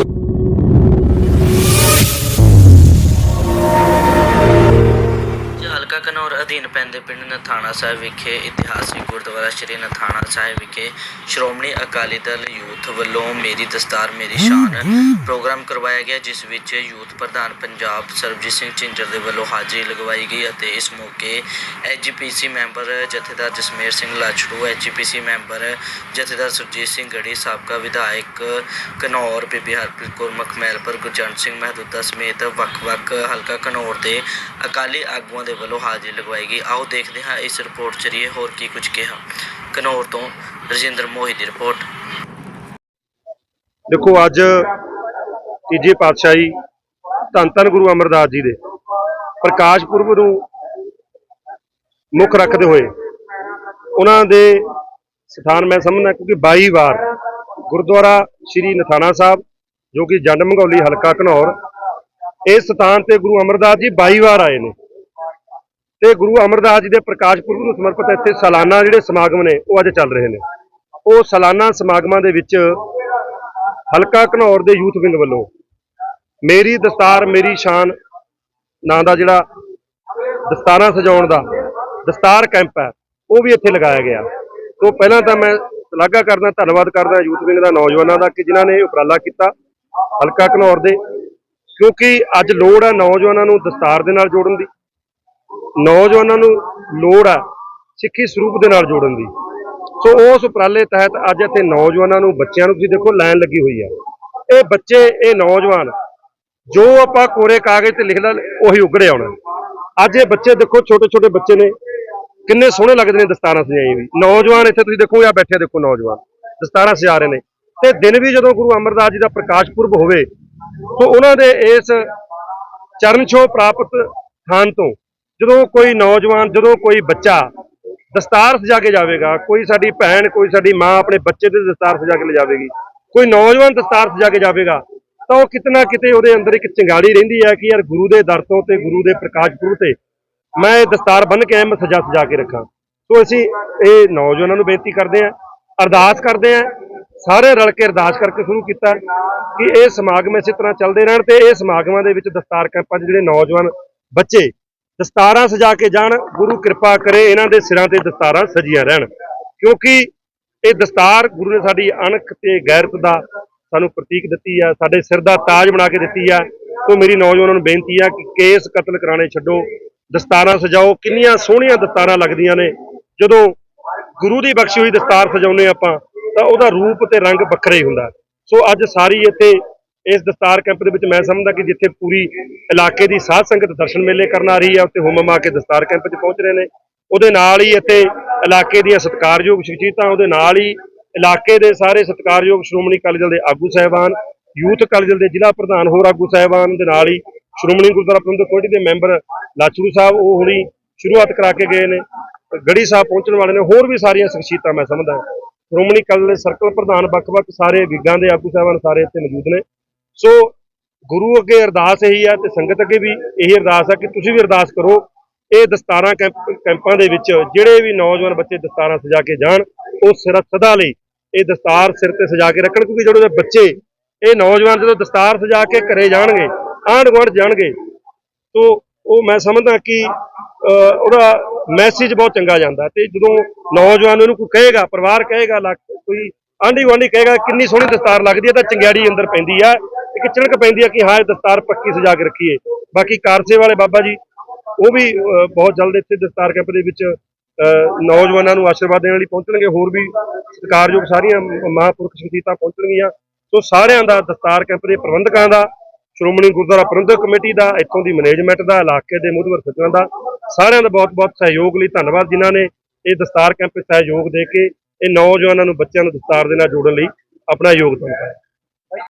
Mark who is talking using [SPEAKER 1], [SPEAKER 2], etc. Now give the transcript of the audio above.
[SPEAKER 1] ਜੀ ਹਲਕਾ ਕਨੌਰ ਅਧੀਨ ਪੈਂਦੇ ਪਿੰਡ ਨਥਾਣਾ ਸਾਹਿਬ ਵਿਖੇ ਇਤਿਹਾਸਿਕ ਗੁਰਦੁਆਰਾ ਸ਼੍ਰੀ ਨਥਾਣਾ ਸਾਹਿਬ ਵਿਖੇ ਸ਼੍ਰੋਮਣੀ ਅਕਾਲੀ ਦਲ ਯੂਥ ਵੱਲੋਂ ਮੇਰੀ ਦਸਤਾਰ, ਮੇਰੀ ਸ਼ਾਨ ਪ੍ਰੋਗਰਾਮ ਕਰਵਾਇਆ ਗਿਆ, ਜਿਸ ਵਿੱਚ ਯੂਥ ਪ੍ਰਧਾਨ ਪੰਜਾਬ ਸਰਬਜੀਤ ਸਿੰਘ ਝਿੰਜਰ ਦੇ ਵੱਲੋਂ ਹਾਜ਼ਰੀ ਲਗਵਾਈ ਗਈ ਅਤੇ ਇਸ ਮੌਕੇ SGPC member Jathedar Jasmer Singh Lacharu SGPC member Jathedar Surjit Singh ਗੜੀ, ਸਾਬਕਾ ਵਿਧਾਇਕ ਘਨੌਰ ਬੀਬੀ ਹਰਪ੍ਰੀਤ ਕੌਰ ਮਖਮੈਲਪੁਰ ਗੁਰਜੰਟ ਸਿੰਘ ਮਹਿਦੂਦਾ ਸਮੇਤ ਵੱਖ-ਵੱਖ ਹਲਕਾ ਘਨੌਰ ਦੇ ਅਕਾਲੀ ਆਗੂਆਂ ਦੇ ਵੱਲੋਂ ਹਾਜ਼ਰੀ ਲਗਵਾਈ ਗਈ। ਆਓ ਦੇਖਦੇ ਹਾਂ ਇਸ ਰਿਪੋਰਟ ਚਰੀਏ ਹੋਰ ਕੀ ਕੁਝ ਕਿਹਾ। ਘਨੌਰ ਤੋਂ ਰਜਿੰਦਰ ਮੋਹੀ ਦੀ ਰਿਪੋਰਟ
[SPEAKER 2] ਦੇਖੋ, ਅੱਜ ਤੀਜੀ ਪਾਤਸ਼ਾਹੀ ਧੰਨ ਧੰਨ ਗੁਰੂ ਅਮਰਦਾਸ ਜੀ ਦੇ ਪ੍ਰਕਾਸ਼ ਪੁਰਬ ਨੂੰ ਮੁੱਖ ਰੱਖਦੇ ਹੋਏ ਉਹਨਾਂ ਦੇ ਸਥਾਨ ਮੈਂ ਸਮਝਣਾ ਕਿਉਂਕਿ 22 ਵਾਰ ਗੁਰਦੁਆਰਾ ਸ਼੍ਰੀ ਨਥਾਣਾ ਸਾਹਿਬ, ਜੋ ਕਿ ਜੰਡ ਮੰਗੌਲੀ ਹਲਕਾ ਘਨੌਰ, ਇਸ ਸਥਾਨ ਤੇ ਗੁਰੂ ਅਮਰਦਾਸ ਜੀ 22 ਵਾਰ ਆਏ ਨੇ। ਤੇ ਗੁਰੂ ਅਮਰਦਾਸ ਜੀ ਦੇ ਪ੍ਰਕਾਸ਼ ਪੁਰਬ ਨੂੰ ਸਮਰਪਿਤ ਇੱਥੇ ਸਾਲਾਨਾ ਜਿਹੜੇ ਸਮਾਗਮ ਨੇ, ਉਹ ਅੱਜ ਚੱਲ ਰਹੇ ਨੇ। ਉਹ ਸਾਲਾਨਾ ਸਮਾਗਮਾਂ ਦੇ ਵਿੱਚ ਹਲਕਾ ਘਨੌਰ ਦੇ ਯੂਥ ਵਿੰਗ ਵੱਲੋਂ ਮੇਰੀ ਦਸਤਾਰ, ਮੇਰੀ ਸ਼ਾਨ ਨਾਂ ਦਾ ਜਿਹੜਾ ਦਸਤਾਰਾਂ ਸਜਾਉਣ ਦਾ ਦਸਤਾਰ ਕੈਂਪ ਹੈ, ਉਹ ਵੀ ਇੱਥੇ ਲਗਾਇਆ ਗਿਆ। ਤੋਂ ਪਹਿਲਾਂ ਤਾਂ ਮੈਂ ਸ਼ਲਾਘਾ ਕਰਦਾ, ਧੰਨਵਾਦ ਕਰਦਾ ਯੂਥ ਵਿੰਗ ਦਾ ਨੌਜਵਾਨਾਂ ਦਾ ਕਿ ਜਿਨ੍ਹਾਂ ਨੇ ਇਹ ਉਪਰਾਲਾ ਕੀਤਾ ਹਲਕਾ ਘਨੌਰ ਦੇ, ਕਿਉਂਕਿ ਅੱਜ ਲੋੜ ਹੈ ਨੌਜਵਾਨਾਂ ਨੂੰ ਦਸਤਾਰ ਦੇ ਨਾਲ ਜੋੜਨ ਦੀ। ਨੌਜਵਾਨਾਂ ਨੂੰ ਲੋੜ ਹੈ ਸਿੱਖੀ ਸਰੂਪ ਦੇ ਨਾਲ ਜੋੜਨ ਦੀ। ਸੋ ਉਸ ਉਪਰਾਲੇ ਤਹਿਤ ਅੱਜ ਇੱਥੇ ਨੌਜਵਾਨਾਂ ਨੂੰ, ਬੱਚਿਆਂ ਨੂੰ ਤੁਸੀਂ ਦੇਖੋ, ਲਾਈਨ ਲੱਗੀ ਹੋਈ ਹੈ ਇਹ ਬੱਚੇ, ਇਹ ਨੌਜਵਾਨ, ਜੋ ਆਪਾਂ ਕੋਰੇ ਕਾਗਜ਼ ਤੇ ਲਿਖ ਲਾ ਉਹੀ ਉਗੜੇ ਆਉਣਾ ਅੱਜ ਇਹ ਬੱਚੇ ਦੇਖੋ ਛੋਟੇ ਛੋਟੇ ਬੱਚੇ ਨੇ। ਕਿੰਨੇ ਸੋਹਣੇ ਲੱਗਦੇ ਨੇ ਦਸਤਾਰਾਂ ਸਜਾਈ ਵੀ ਨੌਜਵਾਨ ਇੱਥੇ ਤੁਸੀਂ ਦੇਖੋ, ਆ ਬੈਠੇ ਦੇਖੋ ਨੌਜਵਾਨ। ਦਸਤਾਰਾਂ ਸਜਾ ਰਹੇ ਨੇ। ਤੇ ਦਿਨ ਵੀ ਜਦੋਂ ਗੁਰੂ ਅਮਰਦਾਸ ਜੀ ਦਾ ਪ੍ਰਕਾਸ਼ ਪੁਰਬ ਹੋਵੇ ਤਾਂ ਉਹਨਾਂ ਦੇ ਇਸ ਚਰਨ ਛੋ ਪ੍ਰਾਪਤ ਥਾਨ ਤੋਂ ਜਦੋਂ ਕੋਈ ਨੌਜਵਾਨ, ਜਦੋਂ ਕੋਈ ਬੱਚਾ ਦਸਤਾਰ ਸਜਾ ਕੇ ਜਾਵੇਗਾ, ਕੋਈ ਸਾਡੀ ਭੈਣ, ਕੋਈ ਸਾਡੀ ਮਾਂ ਆਪਣੇ ਬੱਚੇ ਦੇ ਦਸਤਾਰ ਸਜਾ ਕੇ ਲਿਜਾਵੇਗੀ ਕੋਈ ਨੌਜਵਾਨ ਦਸਤਾਰ ਸਜਾ ਕੇ ਜਾਵੇਗਾ, ਤਾਂ ਉਹ ਕਿਤਨਾ ਕਿਤੇ ਉਹਦੇ ਅੰਦਰ ਇੱਕ ਚੰਗਾੜੀ ਰਹਿੰਦੀ ਹੈ ਕਿ ਯਾਰ ਗੁਰੂ ਦੇ ਦਰ ਤੋਂ ਤੇ ਗੁਰੂ ਦੇ ਪ੍ਰਕਾਸ਼ ਪੁਰਬ ਤੇ ਮੈਂ ਇਹ ਦਸਤਾਰ ਬੰਨ ਕੇ ਆਇਆ ਮੈਂ ਸਜਾ ਸਜਾ ਕੇ ਰੱਖਾਂ। ਸੋ ਅਸੀਂ ਇਹ ਨੌਜਵਾਨਾਂ ਨੂੰ ਬੇਨਤੀ ਕਰਦੇ ਹਾਂ, ਅਰਦਾਸ ਕਰਦੇ ਹਾਂ, ਸਾਰੇ ਰਲ ਕੇ ਅਰਦਾਸ ਕਰਕੇ ਸ਼ੁਰੂ ਕੀਤਾ ਕਿ ਇਹ ਸਮਾਗਮ ਇਸੇ ਤਰ੍ਹਾਂ ਚੱਲਦੇ ਰਹਿਣ ਤੇ ਇਹ ਸਮਾਗਮਾਂ ਦੇ ਵਿੱਚ ਦਸਤਾਰ ਕੈਂਪਾਂ 'ਚ ਜਿਹੜੇ ਨੌਜਵਾਨ ਬੱਚੇ ਦਸਤਾਰਾਂ ਸਜਾ ਕੇ ਜਾਣ, ਗੁਰੂ ਕਿਰਪਾ ਕਰੇ, ਇਹਨਾਂ ਦੇ ਸਿਰਾਂ ਤੇ ਦਸਤਾਰਾਂ ਸਜੀਆਂ ਰਹਿਣ। ਕਿਉਂਕਿ ਇਹ ਦਸਤਾਰ ਗੁਰੂ ਨੇ ਸਾਡੀ ਅਣਖ ਤੇ ਗੈਰਤ ਦਾ ਸਾਨੂੰ ਪ੍ਰਤੀਕ ਦਿੱਤੀ ਆ, ਸਾਡੇ ਸਿਰ ਦਾ ਤਾਜ ਬਣਾ ਕੇ ਦਿੱਤੀ ਆ। ਸੋ ਮੇਰੀ ਨੌਜਵਾਨਾਂ ਨੂੰ ਬੇਨਤੀ ਆ ਕਿ ਕੇਸ ਕਤਲ ਕਰਾਣੇ ਛੱਡੋ, ਦਸਤਾਰਾਂ ਸਜਾਓ, ਕਿੰਨੀਆਂ ਸੋਹਣੀਆਂ ਦਸਤਾਰਾਂ ਲੱਗਦੀਆਂ ਨੇ। ਜਦੋਂ ਗੁਰੂ ਦੀ ਬਖਸ਼ੀ ਹੋਈ ਦਸਤਾਰ ਸਜਾਉਂਦੇ ਆਪਾਂ, ਤਾਂ ਉਹਦਾ ਰੂਪ ਤੇ ਰੰਗ ਵੱਖਰਾ ਹੀ ਹੁੰਦਾ। ਸੋ ਅੱਜ ਸਾਰੀ ਇੱਥੇ ਇਸ ਦਸਤਾਰ ਕੈਂਪ ਦੇ ਵਿੱਚ ਮੈਂ ਸਮਝਦਾ ਕਿ ਜਿੱਥੇ ਪੂਰੀ ਇਲਾਕੇ ਦੀ ਸਾਧ ਸੰਗਤ ਦਰਸ਼ਨ ਮੇਲੇ ਕਰਨ ਆ ਰਹੀ ਹੈ, ਉੱਥੇ ਹੁਮਮ ਆ ਕੇ ਦਸਤਾਰ ਕੈਂਪ 'ਚ ਪਹੁੰਚ ਰਹੇ ਨੇ। ਉਹਦੇ ਨਾਲ ਹੀ ਇੱਥੇ ਇਲਾਕੇ ਦੀਆਂ ਸਤਿਕਾਰਯੋਗ ਸ਼ਖਸੀਅਤਾਂ, ਉਹਦੇ ਨਾਲ ਹੀ ਇਲਾਕੇ ਦੇ ਸਾਰੇ ਸਤਿਕਾਰਯੋਗ ਸ਼੍ਰੋਮਣੀ ਅਕਾਲੀ ਦਲ ਦੇ ਆਗੂ ਸਾਹਿਬਾਨ, ਯੂਥ ਅਕਾਲੀ ਦਲ ਦੇ ਜ਼ਿਲ੍ਹਾ ਪ੍ਰਧਾਨ ਹੋਰ ਆਗੂ ਸਾਹਿਬਾਨ ਦੇ ਨਾਲ ਹੀ ਸ਼੍ਰੋਮਣੀ ਗੁਰਦੁਆਰਾ ਪ੍ਰਬੰਧਕ ਕਮੇਟੀ ਦੇ ਮੈਂਬਰ ਲਾਚੂ ਸਾਹਿਬ, ਉਹ ਹੁਣੀ ਸ਼ੁਰੂਆਤ ਕਰਾ ਕੇ ਗਏ ਨੇ, ਗੜੀ ਸਾਹਿਬ ਪਹੁੰਚਣ ਵਾਲੇ ਨੇ, ਹੋਰ ਵੀ ਸਾਰੀਆਂ ਸ਼ਖਸੀਅਤਾਂ ਮੈਂ ਸਮਝਦਾ। ਸ਼੍ਰੋਮਣੀ ਅਕਾਲੀ ਦਲ ਦੇ ਸਰਕਲ ਪ੍ਰਧਾਨ ਵੱਖ-ਵੱਖ ਸਾਰੇ ਵਿਗਾਂ ਦੇ ਆਗੂ ਸਾਹਿਬਾਨ ਸਾਰੇ ਇੱਥੇ ਮੌਜੂਦ ਨੇ। ਸੋ ਗੁਰੂ ਅੱਗੇ ਅਰਦਾਸ ਇਹੀ ਹੈ ਤੇ ਸੰਗਤ ਅੱਗੇ ਵੀ ਇਹੀ ਅਰਦਾਸ ਹੈ ਕਿ ਤੁਸੀਂ ਵੀ ਅਰਦਾਸ ਕਰੋ। ਇਹ ਦਸਤਾਰਾਂ ਕੈਂਪ ਕੈਂਪਾਂ ਦੇ ਵਿੱਚ ਜਿਹੜੇ ਵੀ ਨੌਜਵਾਨ ਬੱਚੇ ਦਸਤਾਰਾਂ ਸਜਾ ਕੇ ਜਾਣ ਉਹ ਸਿਰਫ ਸਦਾ ਲਈ ਇਹ ਦਸਤਾਰ ਸਿਰ ਤੇ ਸਜਾ ਕੇ ਰੱਖਣ ਕਿਉਂਕਿ ਜਿਹੜੇ ਬੱਚੇ ਇਹ ਨੌਜਵਾਨ ਜਦੋਂ ਦਸਤਾਰ ਸਜਾ ਕੇ ਘਰੇ ਜਾਣਗੇ ਆਂਢ ਗੁਆਂਢ ਜਾਣਗੇ ਤੋ ਉਹ ਮੈਂ ਸਮਝਦਾ ਕਿ ਅਹ, ਉਹਦਾ ਮੈਸੇਜ ਬਹੁਤ ਚੰਗਾ ਜਾਂਦਾ ਤੇ ਜਦੋਂ ਨੌਜਵਾਨ ਨੂੰ ਕੋਈ ਕਹੇਗਾ ਪਰਿਵਾਰ ਕਹੇਗਾ ਲੱਗ ਕੋਈ ਆਂਢੀ ਗੁਆਂਢੀ ਕਹੇਗਾ ਕਿੰਨੀ ਸੋਹਣੀ ਦਸਤਾਰ ਲੱਗਦੀ ਹੈ ਤਾਂ ਚੰਗਿਆੜੀ ਅੰਦਰ ਪੈਂਦੀ ਆ। ਇੱਕ ਚਿਣਕ ਪੈਂਦੀ ਹੈ ਕਿ ਹਾਂ ਇਹ ਦਸਤਾਰ ਪੱਕੀ ਸਜਾ ਕੇ ਰੱਖੀਏ ਬਾਕੀ ਕਾਰਸੇ ਵਾਲੇ ਬਾਬਾ ਜੀ ਉਹ ਵੀ ਅਹ, ਬਹੁਤ ਜਲਦ ਇੱਥੇ ਦਸਤਾਰ ਕੈਂਪ ਦੇ ਵਿੱਚ ਅਹ, ਨੌਜਵਾਨਾਂ ਨੂੰ ਆਸ਼ੀਰਵਾਦ ਦੇਣ ਲਈ ਪਹੁੰਚਣਗੇ। ਹੋਰ ਵੀ ਸਤਿਕਾਰਯੋਗ ਸਾਰੀਆਂ ਮ- ਮਹਾਂਪੁਰਖ ਸ਼ਖਸੀਅਤਾਂ ਪਹੁੰਚਣਗੀਆਂ। ਸੋ ਸਾਰਿਆਂ ਦਾ ਦਸਤਾਰ ਕੈਂਪ ਦੇ ਪ੍ਰਬੰਧਕਾਂ ਦਾ ਸ਼੍ਰੋਮਣੀ ਗੁਰਦੁਆਰਾ ਪ੍ਰਬੰਧਕ ਕਮੇਟੀ ਦਾ ਇੱਥੋਂ ਦੀ ਮੈਨੇਜਮੈਂਟ ਦਾ ਇਲਾਕੇ ਦੇ ਮੁੱਢਵਰ ਸੱਜਣਾਂ ਦਾ ਸਾਰਿਆਂ ਦਾ ਬਹੁਤ-ਬਹੁਤ ਸਹਿਯੋਗ ਲਈ ਧੰਨਵਾਦ ਜਿਨ੍ਹਾਂ ਨੇ ਇਹ ਦਸਤਾਰ ਕੈਂਪ ਸਹਿਯੋਗ ਦੇ ਕੇ ਇਹ ਨੌਜਵਾਨਾਂ ਨੂੰ ਬੱਚਿਆਂ ਨੂੰ ਦਸਤਾਰ ਦੇ ਨਾਲ ਜੋੜਨ ਲਈ ਆਪਣਾ ਯੋਗਦਾਨ ਪਾਇਆ।